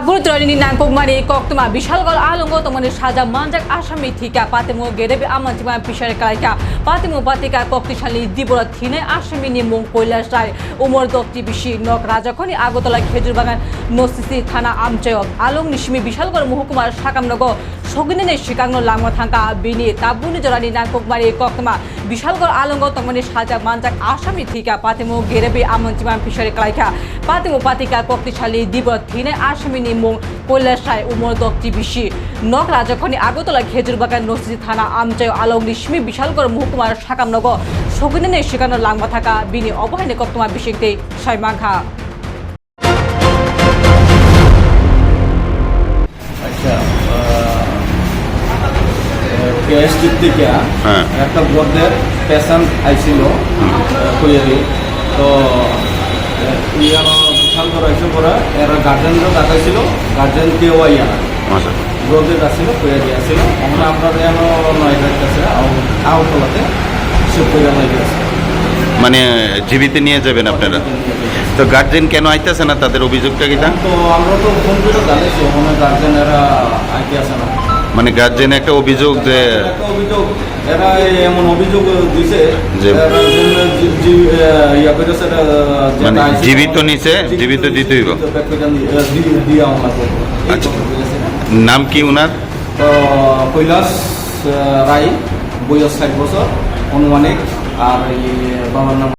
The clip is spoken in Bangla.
trani nang kong mani kok tuma bishal gol alongo to mani saja manjak asami thika patimo gerebe kokti shali dibora thine asami ni mong Kailash Roy Umar দত্তি বিশি নক রাজাখনি আগতলা খেজুর বাগান নসিসি থানা আমচয়ক আলং নিশমি বিশালগড় মহকুমার সাকামনগর সগিনে শিকাংন লাংমা থাকা বিনি তাবুনি জরানি নাংকুকমারি কক্তমা। বিশালগড় আলঙ্গ তমনি সাজা মানজাক আসামি থিকা পাতিমু গেরেবে আমন্তিমান ফিশারি কালাইখা। পাতিমু পাতিকা কক্তিশালী দিব থিনে আসামিনি মুং কৈলাস রায় উমর দত্তি বিশি নক রাজাখনি আগতলা খেজুর বাগান নসিসি থানা আমচয় আলং নিশমি বিশালগড় মহকুমার সাকামনগর সগিনে শিকাংন লাংমা থাকা বিনি অবহাইনে কক্তমা বিশেষতে সাইমাঘা। আচ্ছা কেএসটির থেকে হ্যাঁ। একটা বোর্ডের পেশেন্ট আইছিল তো ইয়ার বিশাল করে আইসে এরা গার্জেনরা দেখাইছিল গার্জেন কেউ আইয়া ব্রোদের আসছিল কইয়ারি আসছিল আমরা আমরা যেন নয় কাছে আউটলাতে সে কইয়া নয় মানে জীবিত নিয়ে যাবেন আপনারা? তো গার্জেন কেন আইতেছে না? তাদের অভিযোগটা কিটা তো? আমরা তো ফোন করে জানাইছি ওখানে গার্জেনেরা আইতে আসে না। মানে গার্জেন একটা অভিযোগ যে অভিযোগ এরা এমন অভিযোগ দিছে যে- এরা মানে জীবিত নিছে, জীবিত দিতে হইব। দি- আহ, দি- দিয়া আমরা করব। এই আচ্ছা। নাম কি ওনার কৈলাস রায় বয়স ষাট বছর অনুমানিক আর বাবার নাম